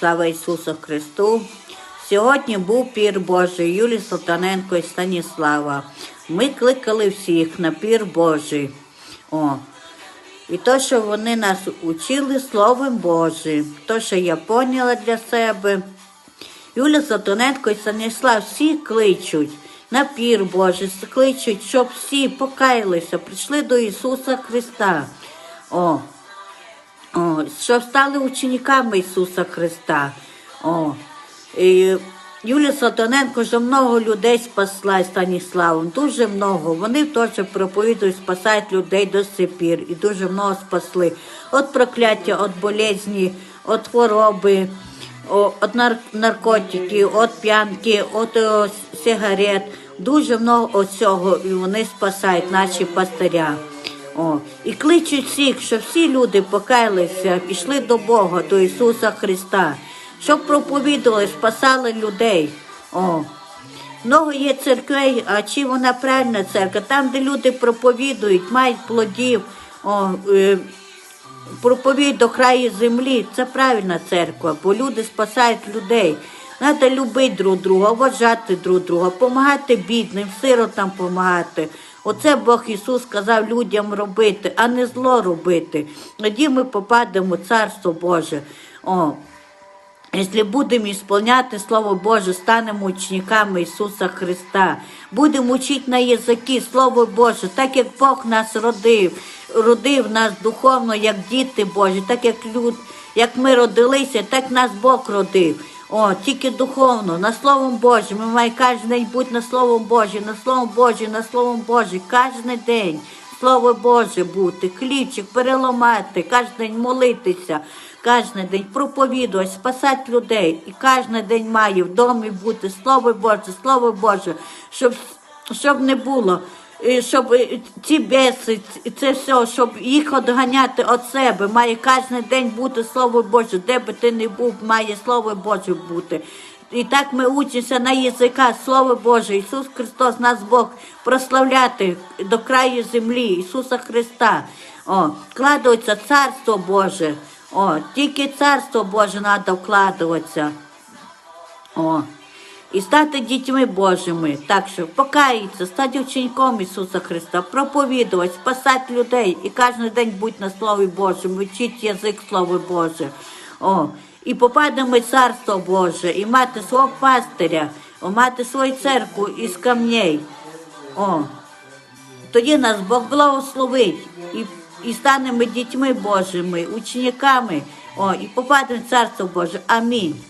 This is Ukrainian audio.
Слава Ісусу Христу! Сьогодні був пір Божий Юлії Салтаненко і Станіслава. Ми кликали всіх на пір Божий. О. І то, що вони нас учили Словом Божим, то, що я поняла для себе. Юля Салтаненко і Станіслав всі кличуть на пір Божий, кличуть, щоб всі покаялися, прийшли до Ісуса Христа. О, о, щоб стали учениками Ісуса Христа. О, і Юлія Сатаненко вже много людей спасла Станіславом, дуже много. Вони теж проповідують, спасають людей до сих пір і дуже много спасли. От прокляття, від болезні, від хвороби, від нар- наркотиків, від п'янки, від сигарет. Дуже много цього і вони спасають наші пастиря. О, і кличуть всіх, щоб всі люди покаялися, пішли до Бога, до Ісуса Христа, щоб проповідували, спасали людей. О. Много є церквей, а чи вона правильна церква? Там, де люди проповідують, мають плодів, о, е, проповідь до краю землі, це правильна церква, бо люди спасають людей. Треба любити друг друга, вважати друг друга, допомагати бідним, сиротам допомагати. Оце Бог Ісус сказав людям робити, а не зло робити. Тоді ми попадемо в Царство Боже. О, Якщо будемо ісполняти Слово Боже, станемо учениками Ісуса Христа, будемо вчити на язики Слово Боже, так як Бог нас родив, родив нас духовно, як діти Божі, так як люд, як ми родилися, так нас Бог родив. О, тільки духовно, на Словом Божим. Ми маємо кожен день бути на Словом Божим, на Словом Божим, на Словом Божим, кожен день. Слово Боже бути, хлібчик переламати, кожен день молитися, кожен день проповідувати, спасати людей. І кожен день має в домі бути Слово Боже, Слово Боже, щоб, щоб не було. Е, Щоб е, ці беси, це все, щоб їх відганяти від себе, має кожен день бути Слово Боже, де би ти не був, має Слово Боже бути. І так ми учимося на язика, Слово Боже, Ісус Христос, нас Бог прославляти до краю землі, Ісуса Христа. О, вкладається Царство Боже. О, тільки Царство Боже треба вкладатися. О, і стати дітьми Божими. Так що покаїться, стати учеником Ісуса Христа, проповідувати, спасати людей і кожен день бути на Слові Божому, вчити язик Слово Боже. О, і попадемо в Царство Боже, і мати свого пастиря, о, мати свою церкву із камней. О, тоді нас Бог благословить і, і станемо дітьми Божими, учениками, о, і попадемо в Царство Боже. Амінь.